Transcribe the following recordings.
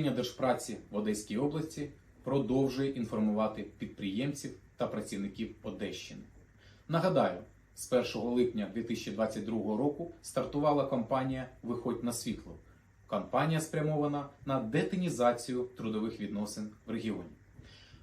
Держпраці в Одеській області продовжує інформувати підприємців та працівників Одещини. Нагадаю, з 1 липня 2022 року стартувала кампанія Виходь на світло. Кампанія спрямована на детинізацію трудових відносин в регіоні.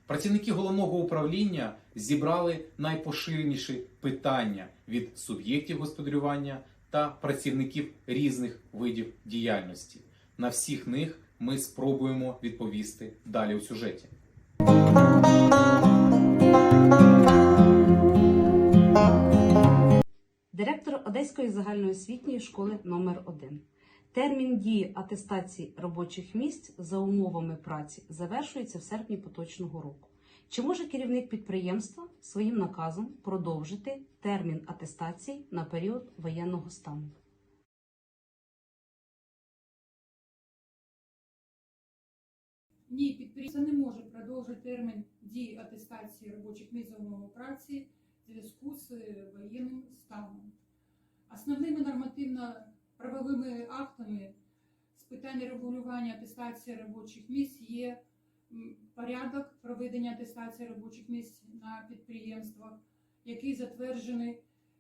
Працівники головного управління зібрали найпоширеніші питання від суб'єктів господарювання та працівників різних видів діяльності. На всіх них ми спробуємо відповісти далі у сюжеті. Директор Одеської загальноосвітньої школи номер 1 Термін дії атестації робочих місць за умовами праці завершується в серпні поточного року. Чи може керівник підприємства своїм наказом продовжити термін атестації на період воєнного стану? Ні, підприємство не може продовжити термін дії атестації робочих місць праці в зв'язку з е, воєнним станом. Основними нормативно-правовими актами з питань регулювання атестації робочих місць є порядок проведення атестації робочих місць на підприємствах, який затверджений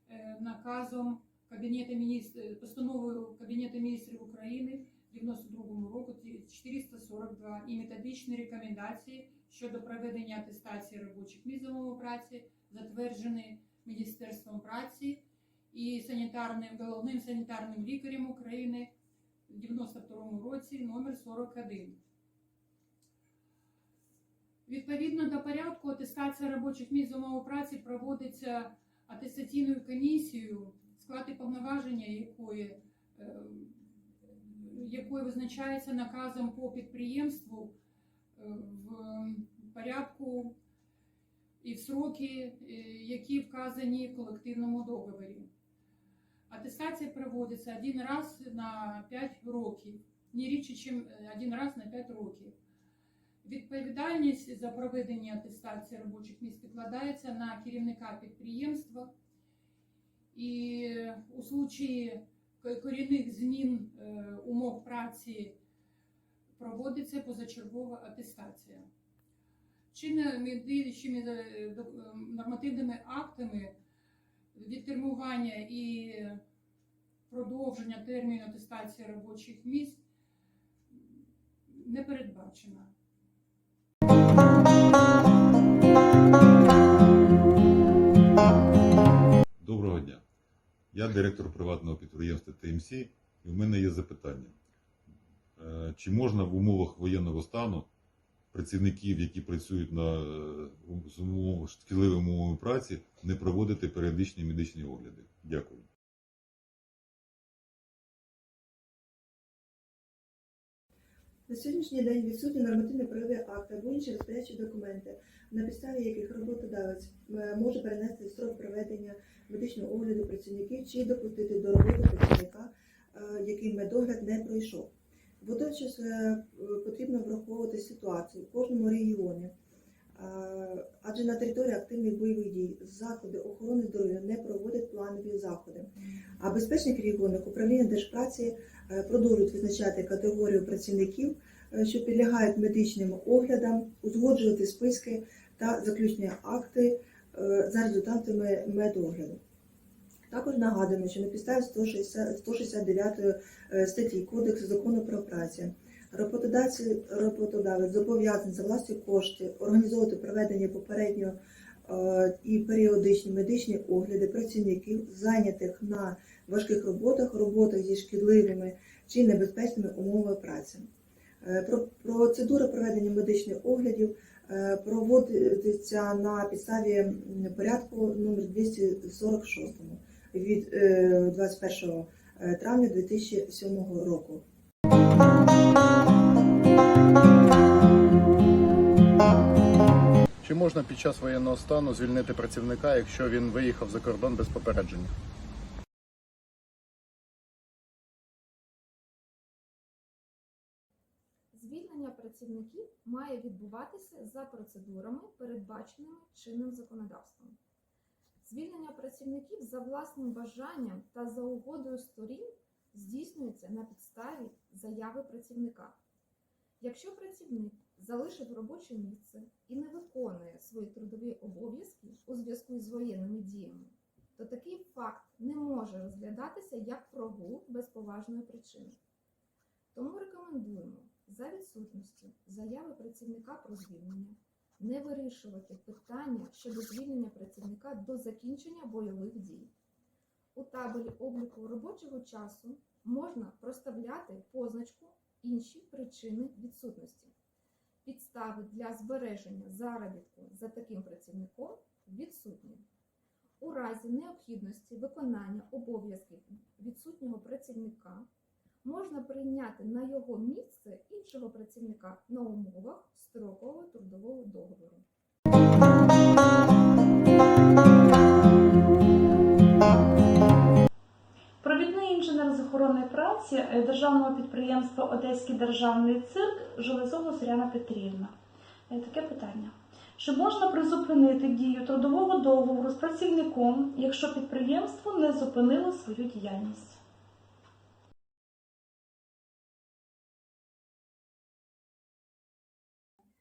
е, наказом Кабінету міністрів, постановою Кабінету міністрів України 92 року 442 і методичні рекомендації щодо проведення атестації робочих місць за умови праці, затверджені Міністерством праці і санітарним головним санітарним лікарем України в 92 році номер 41. Відповідно до порядку, атестація робочих місць умови праці проводиться атестаційною комісією, склад і повноваження якої е, якою визначається наказом по підприємству е, в порядку і в сроки, е, які вказані в колективному договорі. Атестація проводиться один раз на 5 років, не рідше, ніж один раз на 5 років. Відповідальність за проведення атестації робочих місць покладається на керівника підприємства. І у случаї корінних змін е, умов праці проводиться позачергова атестація. Чинними діючими е, е, нормативними актами відтермування і продовження терміну атестації робочих місць не передбачено. Я директор приватного підприємства ТМС, і в мене є запитання. Е, Чи можна в умовах воєнного стану працівників, які працюють на е, шкідливими умовами праці, не проводити періодичні медичні огляди? Дякую. На сьогоднішній день відсутні нормативні правові акти або інші розпорядчі документи, на підставі яких роботодавець е, може перенести строк проведення медичного огляду працівників чи допустити до роботи працівника, е, який медогляд не пройшов. Водночас е, потрібно враховувати ситуацію в кожному регіоні, адже на території активних бойових дій заклади охорони здоров'я не проводять планові заходи. А в безпечних регіонах управління держпраці е, продовжують визначати категорію працівників, е, що підлягають медичним оглядам, узгоджувати списки та заключні акти е, за результатами медогляду. Також нагадуємо, що на підставі 160 169 е, статті Кодексу закону про працю роботодавець, зобов'язаний за власні кошти організовувати проведення попередньо е, і періодичні медичні огляди працівників, зайнятих на важких роботах, роботах зі шкідливими чи небезпечними умовами праці. Е, Процедура проведення медичних оглядів е, проводиться на підставі порядку номер 246 від е, 21 травня 2007 року. Чи можна під час воєнного стану звільнити працівника, якщо він виїхав за кордон без попередження? Звільнення працівників має відбуватися за процедурами, передбаченими чинним законодавством. Звільнення працівників за власним бажанням та за угодою сторін здійснюється на підставі заяви працівника. Якщо працівник залишив робоче місце і не виконує свої трудові обов'язки у зв'язку з воєнними діями, то такий факт не може розглядатися як прогул без поважної причини. Тому рекомендуємо за відсутністю заяви працівника про звільнення не вирішувати питання щодо звільнення працівника до закінчення бойових дій. У табелі обліку робочого часу можна проставляти позначку інші причини відсутності. Підстави для збереження заробітку за таким працівником відсутні. У разі необхідності виконання обов'язків відсутнього працівника можна прийняти на його місце іншого працівника на умовах строкового трудового договору. Державного підприємства Одеський державний цирк Железова Зоряна Петрівна. Е, Таке питання. Чи можна призупинити дію трудового договору з працівником, якщо підприємство не зупинило свою діяльність?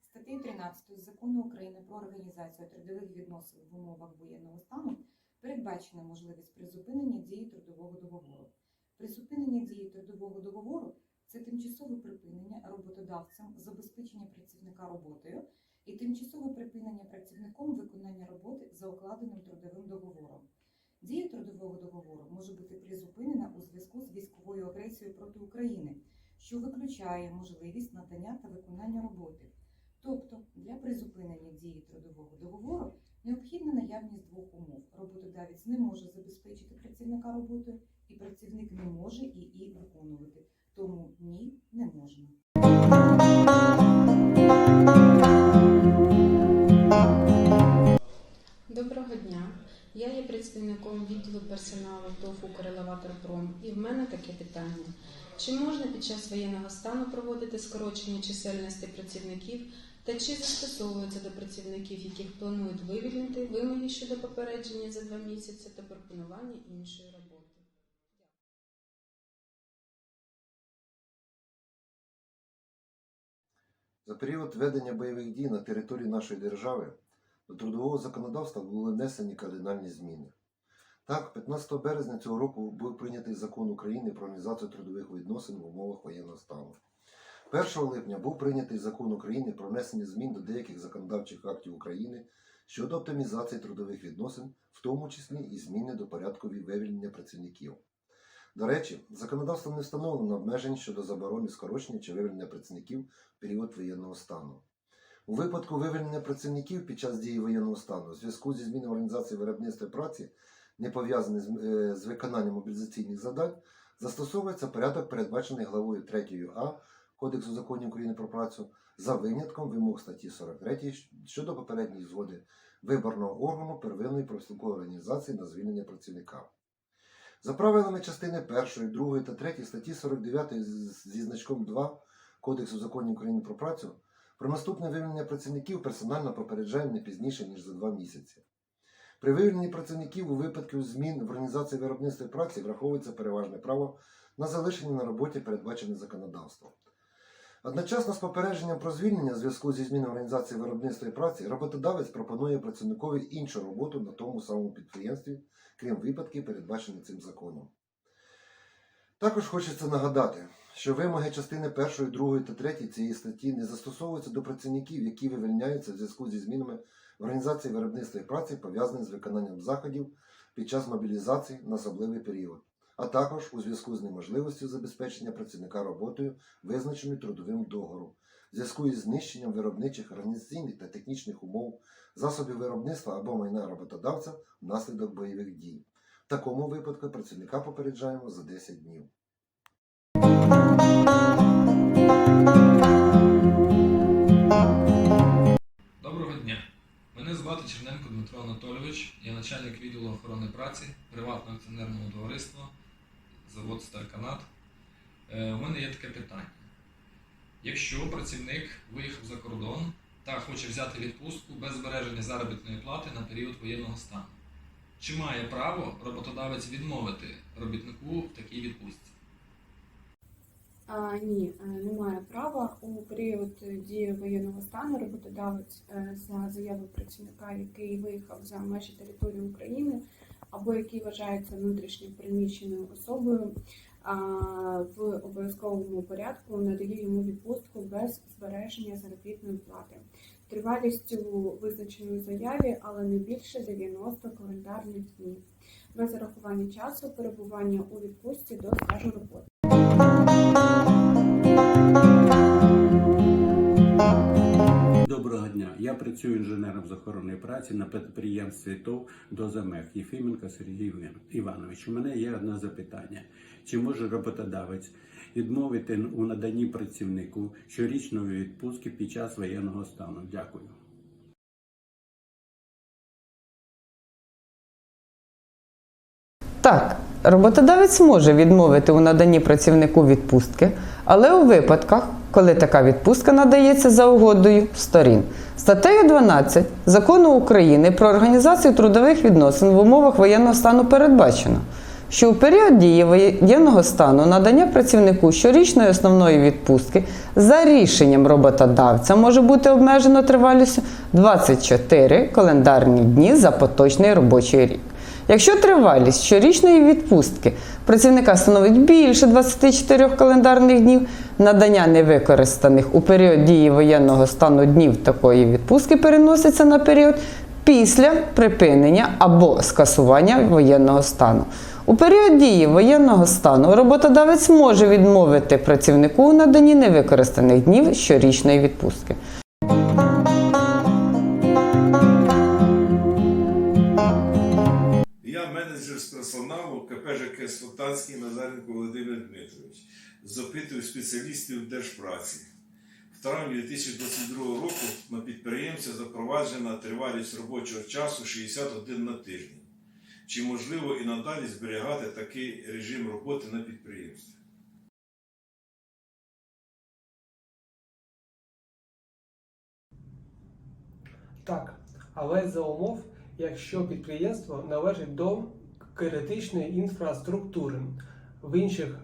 Статтею 13 Закону України про організацію трудових відносин в умовах воєнного стану передбачена можливість призупинення дії трудового договору. Призупинення дії трудового договору це тимчасове припинення роботодавцем забезпечення працівника роботою і тимчасове припинення працівником виконання роботи за укладеним трудовим договором. Дія трудового договору може бути призупинена у зв'язку з військовою агресією проти України, що виключає можливість надання та виконання роботи. Тобто для призупинення дії трудового договору необхідна наявність двох умов. Роботодавець не може забезпечити працівника роботою, може її виконувати. Тому ні, не можна. Доброго дня. Я є представником відділу персоналу ТОВ «Укрелеваторпром» і в мене таке питання. Чи можна під час воєнного стану проводити скорочення чисельності працівників та чи застосовуються до працівників, яких планують вивільнити вимоги щодо попередження за два місяці та пропонування іншої роботи? За період ведення бойових дій на території нашої держави до трудового законодавства були внесені кардинальні зміни. Так, 15 березня цього року був прийнятий закон України про організацію трудових відносин в умовах воєнного стану. 1 липня був прийнятий закон України про внесення змін до деяких законодавчих актів України щодо оптимізації трудових відносин, в тому числі і зміни до порядку вивільнення працівників. До речі, законодавством не встановлено обмежень щодо заборони скорочення чи вивільнення працівників в період воєнного стану. У випадку вивільнення працівників під час дії воєнного стану в зв'язку зі зміною організації виробництва праці, не пов'язаний з, е, з виконанням мобілізаційних завдань, застосовується порядок, передбачений главою 3 А Кодексу законів України про працю за винятком вимог статті 43 щодо попередньої згоди виборного органу первинної профспілкової організації на звільнення працівника. За правилами частини 1, 2 та 3 статті 49 зі значком 2 Кодексу законів України про працю про наступне вивільнення працівників персонально попереджаємо не пізніше, ніж за два місяці. При вивільненні працівників у випадку змін в організації виробництва праці враховується переважне право на залишення на роботі, передбачене законодавством. Одночасно з попередженням про звільнення в зв'язку зі зміною організації виробництва і праці роботодавець пропонує працівникові іншу роботу на тому самому підприємстві, крім випадків, передбачених цим законом. Також хочеться нагадати, що вимоги частини 1, 2 та 3 цієї статті не застосовуються до працівників, які вивільняються в зв'язку зі змінами в організації виробництва і праці, пов'язаних з виконанням заходів під час мобілізації на особливий період, а також у зв'язку з неможливістю забезпечення працівника роботою, визначеною трудовим договором, в зв'язку із знищенням виробничих, організаційних та технічних умов, засобів виробництва або майна роботодавця внаслідок бойових дій. В такому випадку працівника попереджаємо за 10 днів. Доброго дня. Мене звати Черненко Дмитро Анатолійович, я начальник відділу охорони праці приватного акціонерного товариства завод Старканат. Е, У мене є таке питання. Якщо працівник виїхав за кордон та хоче взяти відпустку без збереження заробітної плати на період воєнного стану, чи має право роботодавець відмовити робітнику в такій відпустці? А, ні, е, немає права у період дії воєнного стану роботодавець е, за заявою працівника, який виїхав за межі території України або який вважається внутрішньо переміщеною особою, в обов'язковому порядку надає йому відпустку без збереження заробітної плати. Тривалістю визначеної заяві, але не більше 90 календарних днів, без зарахування часу перебування у відпустці до стажу роботи. Доброго дня. Я працюю інженером з охорони праці на підприємстві ТОВ «Дозамех» Єфименко Сергій Іван- Іванович. У мене є одне запитання: чи може роботодавець відмовити у наданні працівнику щорічної відпустки під час воєнного стану? Дякую. Так, роботодавець може відмовити у наданні працівнику відпустки, але у випадках, коли така відпустка надається за угодою сторін. Статтею 12 Закону України про організацію трудових відносин в умовах воєнного стану передбачено, що у період дії воєнного стану надання працівнику щорічної основної відпустки за рішенням роботодавця може бути обмежено тривалістю 24 календарні дні за поточний робочий рік. Якщо тривалість щорічної відпустки працівника становить більше 24 календарних днів, надання невикористаних у період дії воєнного стану днів такої відпустки переноситься на період після припинення або скасування воєнного стану. У період дії воєнного стану роботодавець може відмовити працівнику у наданні невикористаних днів щорічної відпустки. КП ЖК Назаренко Володимир Дмитрович. Запитую спеціалістів Держпраці. В травні 2022 року на підприємця запроваджена тривалість робочого часу 61 на тиждень. Чи можливо і надалі зберігати такий режим роботи на підприємстві? Так, але за умов, якщо підприємство належить до критичної інфраструктури. В інших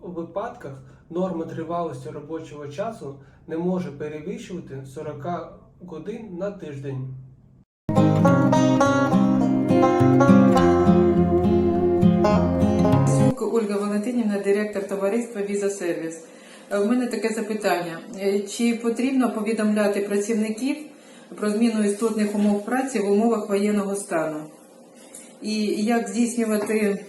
випадках норма тривалості робочого часу не може перевищувати 40 годин на тиждень. Ольга Валентинівна, директор товариства Віза Сервіс. У мене таке запитання: Е, чи потрібно повідомляти працівників про зміну істотних умов праці в умовах воєнного стану? І як здійснювати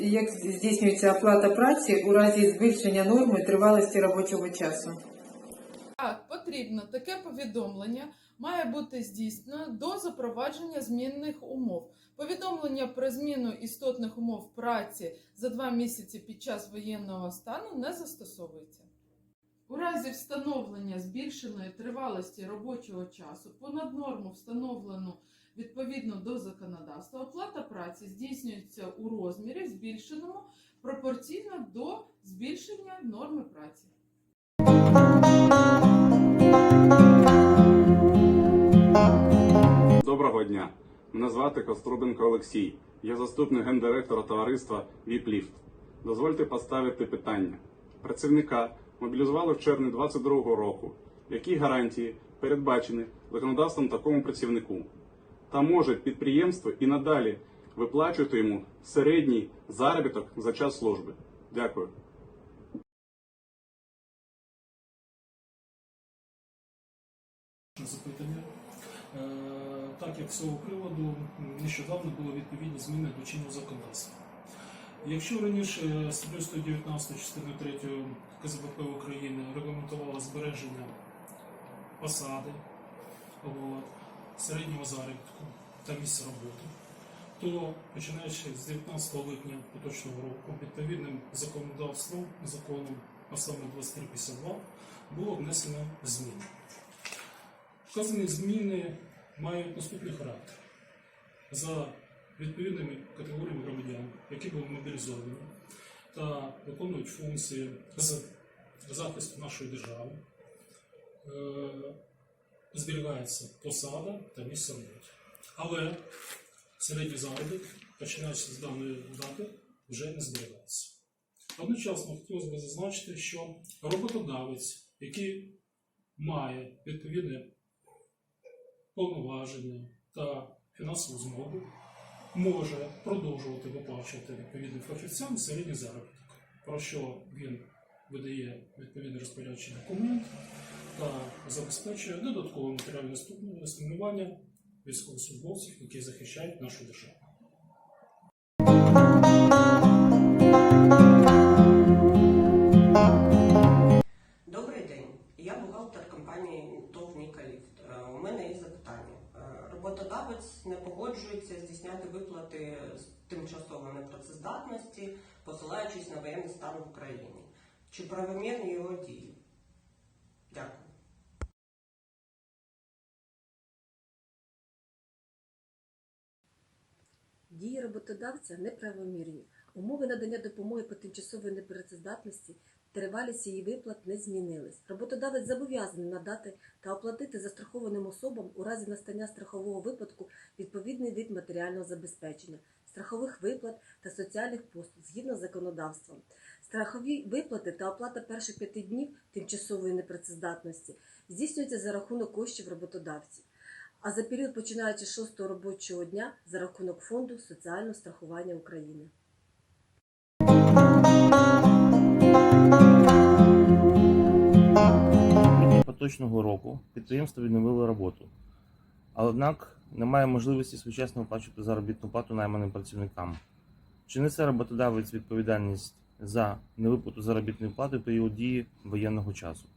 як здійснюється оплата праці у разі збільшення норми тривалості робочого часу? Так, потрібно таке повідомлення має бути здійснено до запровадження змінних умов. Повідомлення про зміну істотних умов праці за два місяці під час воєнного стану не застосовується. У разі встановлення збільшеної тривалості робочого часу понад норму, встановлену відповідно до законодавства, оплата праці здійснюється у розмірі, збільшеному пропорційно до збільшення норми праці. Доброго дня. Мене звати Кострубенко Олексій. Я заступник гендиректора товариства «Віпліфт». Дозвольте поставити питання. Працівника мобілізували в червні 2022 року. Які гарантії передбачені законодавством такому працівнику? Та може підприємство і надалі виплачувати йому середній заробіток за час служби? Дякую. запитання. Е, Так як з цього приводу нещодавно були відповідні зміни до чинного законодавства. Якщо раніше статтею 119 частини 3 КЗБП України регламентувало збереження посади, середнього заробітку та місця роботи, то починаючи з 19 липня поточного року відповідним законодавством, законом, а саме 2352, було внесено зміни. Вказані зміни мають наступний характер. За відповідними категоріями громадян, які були мобілізовані та виконують функції з захисту нашої держави, е, зберігається посада та місце роботи. Але середній заробіток, починаючи з даної дати, вже не зберігається. Одночасно хотілося б зазначити, що роботодавець, який має відповідне повноваження та фінансову змогу, може продовжувати виплачувати відповідним фахівцям середній заробіток, про що він видає відповідний розпорядчий документ та забезпечує додаткове матеріальне стимулювання військовослужбовців, які захищають нашу державу. Добрий день. Я бухгалтер компанії ТОВ «Нікаліфт». Е, У мене є запитання. Е, Роботодавець не погоджується здійсняти виплати з тимчасової непрацездатності, посилаючись на воєнний стан в Україні. Чи правомірні його дії? Дякую. Дії роботодавця неправомірні. Умови надання допомоги по тимчасової непрацездатності, тривалість її виплат не змінились. Роботодавець зобов'язаний надати та оплатити застрахованим особам у разі настання страхового випадку відповідний вид матеріального забезпечення, страхових виплат та соціальних послуг згідно з законодавством. Страхові виплати та оплата перших п'яти днів тимчасової непрацездатності здійснюються за рахунок коштів роботодавців а за період починаючи з шостого робочого дня за рахунок фонду соціального страхування України. поточного року підприємство відновило роботу, але однак немає можливості своєчасно оплачувати заробітну плату найманим працівникам. Чи несе роботодавець відповідальність за невиплату заробітної плати в період дії воєнного часу?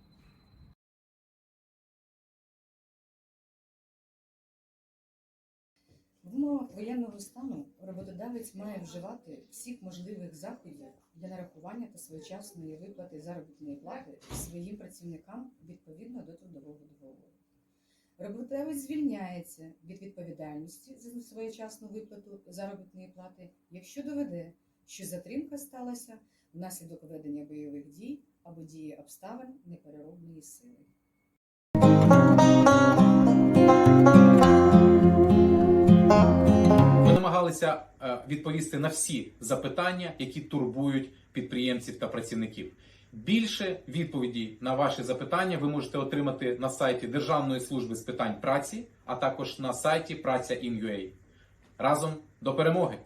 В умовах воєнного стану роботодавець має вживати всіх можливих заходів для нарахування та своєчасної виплати заробітної плати своїм працівникам відповідно до трудового договору. Роботодавець звільняється від відповідальності за своєчасну виплату заробітної плати, якщо доведе, що затримка сталася внаслідок ведення бойових дій або дії обставин непереробної сили. Ми намагалися е, відповісти на всі запитання, які турбують підприємців та працівників. Більше відповідей на ваші запитання ви можете отримати на сайті Державної служби з питань праці, а також на сайті Праця.in.ua. Разом до перемоги!